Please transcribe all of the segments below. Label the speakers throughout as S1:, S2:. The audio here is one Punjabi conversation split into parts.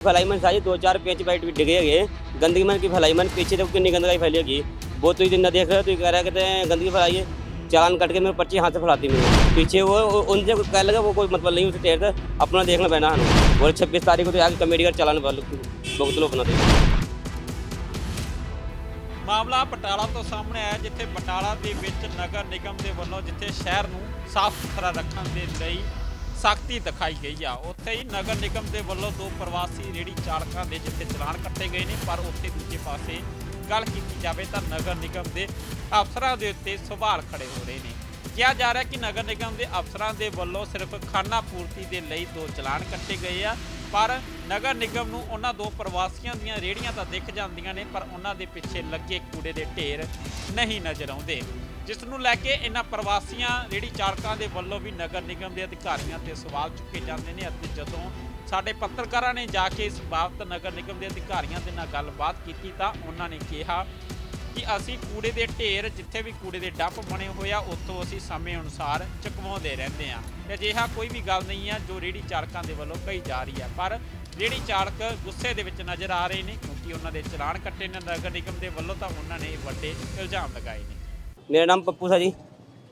S1: ਫਲਾਈ ਮਨ ਸਾਜੀ ਦੋ ਚਾਰ ਪੇਚ ਬੈਠ ਵੀ ਡਿਗੇ ਹੈਗੇ ਗੰਦਗੀ ਮਨ ਕੀ ਫਲਾਈ ਮਨ ਪਿੱਛੇ देखो कितनी गंदगी फैली होगी वो तो दिन न देख रहे हो तो ये कह रहा है कहते हैं गंदगी फैलाई है चालान कट के मेरे पर्ची हाथ से फैलाती मेरे पीछे वो वो- उनसे कह लगा वो कोई मतलब नहीं उसे टेर था अपना देखना पैना है और छब्बीस तारीख को तो आगे कमेटी का चालान भुगत लो अपना तो
S2: ਮਾਮਲਾ ਬਟਾਲਾ ਤੋਂ ਸਾਹਮਣੇ ਆਇਆ ਜਿੱਥੇ ਬਟਾਲਾ ਦੇ ਵਿੱਚ ਨਗਰ ਨਿਗਮ ਦੇ ਵੱਲੋਂ ਜਿੱਥੇ ਸ਼ਹਿਰ ਨੂੰ ਸਾਫ਼ ਸੁਥਰਾ ਰੱਖਣ ਦੇ ਲਈ ਸਖਤੀ ਦਿਖਾਈ ਗਈ ਆ। ਉੱਥੇ ਹੀ ਨਗਰ ਨਿਗਮ ਦੇ ਵੱਲੋਂ ਦੋ ਪ੍ਰਵਾਸੀ ਰੇੜੀ ਚਾਲਕਾਂ ਦੇ ਜਿੱਥੇ ਚਲਾਨ ਕੱਟੇ ਗਏ ਨੇ, ਪਰ ਉੱਥੇ ਦੂਜੇ ਪਾਸੇ ਗੱਲ ਕੀਤੀ ਜਾਵੇ ਤਾਂ ਨਗਰ ਨਿਗਮ ਦੇ ਅਫਸਰਾਂ ਦੇ ਉੱਤੇ ਸਵਾਲ ਖੜੇ ਹੋ ਰਹੇ ਨੇ। ਕਿਹਾ ਜਾ ਰਿਹਾ ਕਿ ਨਗਰ ਨਿਗਮ ਦੇ ਅਫਸਰਾਂ ਦੇ ਵੱਲੋਂ ਸਿਰਫ ਖਾਨਾ ਪੂਰਤੀ ਦੇ ਲਈ ਦੋ ਚਲਾਨ ਕੱਟੇ ਗਏ ਆ, ਪਰ ਨਗਰ ਨਿਗਮ ਨੂੰ ਉਹਨਾਂ ਦੋ ਪ੍ਰਵਾਸੀਆਂ ਦੀਆਂ ਰੇੜੀਆਂ ਤਾਂ ਦਿਖ ਜਾਂਦੀਆਂ ਨੇ, ਪਰ ਉਹਨਾਂ ਦੇ ਪਿੱਛੇ ਲੱਗੇ ਕੂੜੇ ਦੇ ਢੇਰ ਨਹੀਂ ਨਜ਼ਰ ਆਉਂਦੇ। ਜਿਸ ਨੂੰ ਲੈ ਕੇ ਇਹਨਾਂ ਪ੍ਰਵਾਸੀਆਂ ਰੇੜੀ ਚਾਲਕਾਂ ਦੇ ਵੱਲੋਂ ਵੀ ਨਗਰ ਨਿਗਮ ਦੇ ਅਧਿਕਾਰੀਆਂ ਤੇ ਸਵਾਲ ਚੁੱਕੇ ਜਾਂਦੇ ਨੇ ਅਤੇ ਜਦੋਂ ਸਾਡੇ ਪੱਤਰਕਾਰਾਂ ਨੇ ਜਾ ਕੇ ਇਸ ਬਾਬਤ ਨਗਰ ਨਿਗਮ ਦੇ ਅਧਿਕਾਰੀਆਂ ਦੇ ਨਾਲ ਗੱਲਬਾਤ ਕੀਤੀ ਤਾਂ ਉਹਨਾਂ ਨੇ ਕਿਹਾ ਕਿ ਅਸੀਂ ਕੂੜੇ ਦੇ ਢੇਰ, ਜਿੱਥੇ ਵੀ ਕੂੜੇ ਦੇ ਡੱਪ ਬਣੇ ਹੋਏ ਆ, ਉੱਥੋਂ ਅਸੀਂ ਸਮੇਂ ਅਨੁਸਾਰ ਚੁਕਵਾਉਂਦੇ ਰਹਿੰਦੇ ਆ ਤੇ ਅਜਿਹਾ ਕੋਈ ਵੀ ਗੱਲ ਨਹੀਂ ਆ ਜੋ ਰੇੜੀ ਚਾਲਕਾਂ ਦੇ ਵੱਲੋਂ ਕਹੀ ਜਾ ਰਹੀ ਹੈ ਪਰ ਰੇੜੀ ਚਾਲਕ ਗੁੱਸੇ ਦੇ ਵਿੱਚ ਨਜ਼ਰ ਆ ਰਹੇ ਨੇ ਕਿਉਂਕਿ ਉਹਨਾਂ ਦੇ ਚਲਾਨ ਕੱਟੇ ਨੇ ਨਗਰ ਨਿਗਮ ਦੇ ਵੱਲੋਂ ਤਾਂ ਉਹਨਾਂ ਨੇ ਵੱਡੇ ਇਲਜ਼ਾਮ ਲਗਾਏ ਨੇ।
S1: मेरा नाम पप्पू था जी।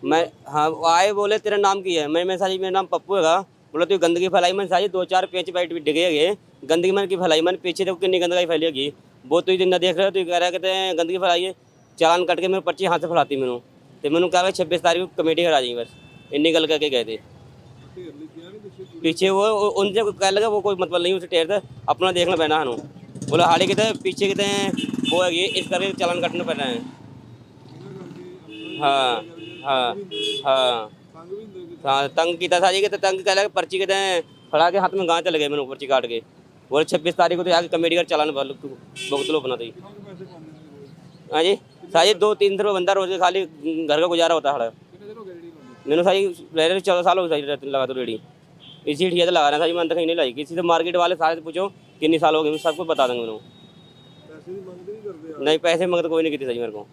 S1: मैं हाँ आए बोले, तेरा नाम की है? मैं मैं साजी मेरा नाम पप्पू हैगा। बोले, तू गंदगी फैलाई मन साजी दो चार पेच बैठ भी डिगे हैगे। गंदगी मन की फैलाई मैंने, पीछे देखो कितनी गंदगी फैली होगी। वो तो दिन देख रहे हो तो कह रहा है कहते हैं गंदगी फैलाई है। चालान कट के मेरे पर्ची हाथ से फैलाती मैंने। तो मैंने कहा छब्बीस तारीख को कमेटी करा दी बस। इन्नी गल करके गए थे पीछे वो उनसे कह लगा, वो कोई मतलब नहीं, उसे टेर था। अपना देखना पैना है बोला, हाड़ी कितने पीछे कितने वो है इस करके चालान कटना पैना है हाँ। हाँ हाँ हाँ तंग किया था जी कि तंग कह लगा पर्ची कहते हैं फड़ा के हाथ में गाँव चले गए मैंने पर्ची काट के बोले छब्बीस तारीख को तो आगे कमेटी का चालान भर लो- भुगत लो अपना तो ही। हाँ जी साजी दो तीन सौ बंदा रोज के खाली घर का गुजारा होता है मैंने साजी रह रहे चौदह साल हो गए साजी रहते- लगा तो रेडी इसी ठिया से लगा रहे हैं साजी मैं कहीं नहीं लाई किसी से मार्केट वाले सारे से पूछो कितनी साल हो गए मैं सबको बता देंगे मैंने नहीं पैसे मंगते कोई नहीं कितने साजी मेरे को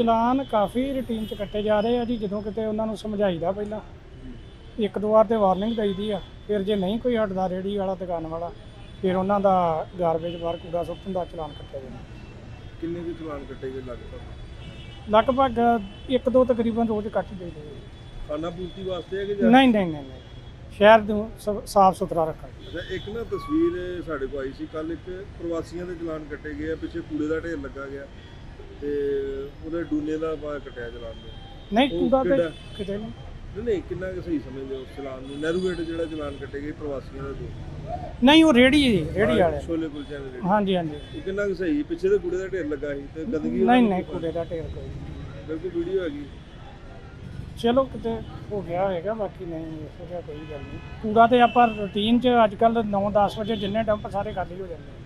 S3: ਚਲਾਨ ਕਾਫੀ ਰੂਟੀਨ ਚ ਕੱਟੇ ਜਾ ਰਹੇ ਆ ਜੀ ਜਦੋਂ ਕਿਤੇ ਉਹਨਾਂ ਨੂੰ ਸਮਝਾਈਦਾ ਪਹਿਲਾਂ। ਇੱਕ ਦੋ ਵਾਰ ਤੇ ਵਾਰਨਿੰਗ ਦਈਦੀ ਆ ਫਿਰ ਜੇ ਨਹੀਂ ਕੋਈ ਹਟਦਾ ਰੇੜੀ ਵਾਲਾ ਦੁਕਾਨ ਵਾਲਾ ਫਿਰ ਉਹਨਾਂ ਦਾ ਗਾਰਬੇਜ ਬਾਹਰ ਕੂੜਾ ਸੁੱਟਣ ਦਾ ਚਲਾਨ ਕੱਟਿਆ ਜਾਂਦਾ।
S4: ਕਿੰਨੇ ਕੁ ਚਲਾਨ ਕੱਟੇ ਗਏ ਲਗਭਗ?
S3: ਲਗਭਗ ਇੱਕ ਦੋ ਤਕਰੀਬਨ ਰੋਜ਼ ਕੱਟ ਦੇਈਦੇ ਆ।
S4: ਖਾਣਾ ਪੂਰਤੀ ਵਾਸਤੇ ਹੈ ਕਿ
S3: ਨਹੀਂ ਨਹੀਂ ਨਹੀਂ ਨਹੀਂ। ਸ਼ਹਿਰ ਨੂੰ ਸਾਫ਼ ਸੁਥਰਾ ਰੱਖਣ
S4: ਅੱਛਾ ਇੱਕ ਨਾ ਤਸਵੀਰ ਸਾਡੇ ਕੋਲ ਆਈ ਸੀ ਕੱਲ ਇੱਕ ਪ੍ਰਵਾਸੀਆਂ ਦੇ ਚਲਾਨ ਕੱਟੇ ਗਏ ਆ ਪਿੱਛੇ ਕੂੜੇ ਦਾ ਢੇਰ ਲੱਗਾ ਗਿਆ। ਤੇ ਉਹਦੇ ਡੂਨੇ ਦਾ ਪਾ ਕੱਟਿਆ ਚਲਾਨ ਨੂੰ
S3: ਨਹੀਂ
S4: ਉਹ
S3: ਤੇ
S4: ਕਿਹੜਾ?
S3: ਕਿਤੇ ਨਹੀਂ।
S4: ਨਹੀਂ ਨਹੀਂ ਕਿੰਨਾ ਕੁ ਸਹੀ ਸਮਝਦੇ ਹੋ ਉਸ ਚਲਾਨ ਨੂੰ? ਨਹਿਰੂ ਗੇਟ ਜਿਹੜਾ ਚਲਾਨ ਕੱਟੇ ਗਏ ਪ੍ਰਵਾਸੀਆਂ ਦੇ ਦੋ।
S3: ਨਹੀਂ ਉਹ ਰੇੜੀ ਜੀ ਰੇੜੀ ਵਾਲੇ।
S4: ਛੋਲੇ ਕੁਲਚਿਆਂ ਦੇ ਰੇਟ
S3: ਹਾਂਜੀ ਹਾਂਜੀ।
S4: ਉਹ ਕਿੰਨਾ ਕੁ ਸਹੀ? ਪਿੱਛੇ ਤੇ ਕੂੜੇ ਦਾ ਢੇਰ ਲੱਗਾ ਸੀ ਤੇ ਗੰਦਗੀ
S3: ਨਹੀਂ ਨਹੀਂ ਕੂੜੇ ਦਾ ਢੇਰ ਕੋਈ ਨਹੀਂ।
S4: ਬਿਲਕੁਲ ਵੀਡੀਓ ਹੈਗੀ।
S3: ਚਲੋ ਕਿਤੇ ਹੋ ਗਿਆ ਹੋਏਗਾ ਬਾਕੀ ਨਹੀਂ ਇਹੋ ਜਿਹਾ ਕੋਈ ਗੱਲ ਨਹੀਂ। ਕੂੜਾ ਤੇ ਆਪਾਂ ਰੂਟੀਨ 'ਚ ਅੱਜ ਕੱਲ 9-10 ਵਜੇ ਜਿੰਨੇ ਡੰਪ ਸਾਰੇ ਖਾਲੀ ਹੋ ਜਾਂਦੇ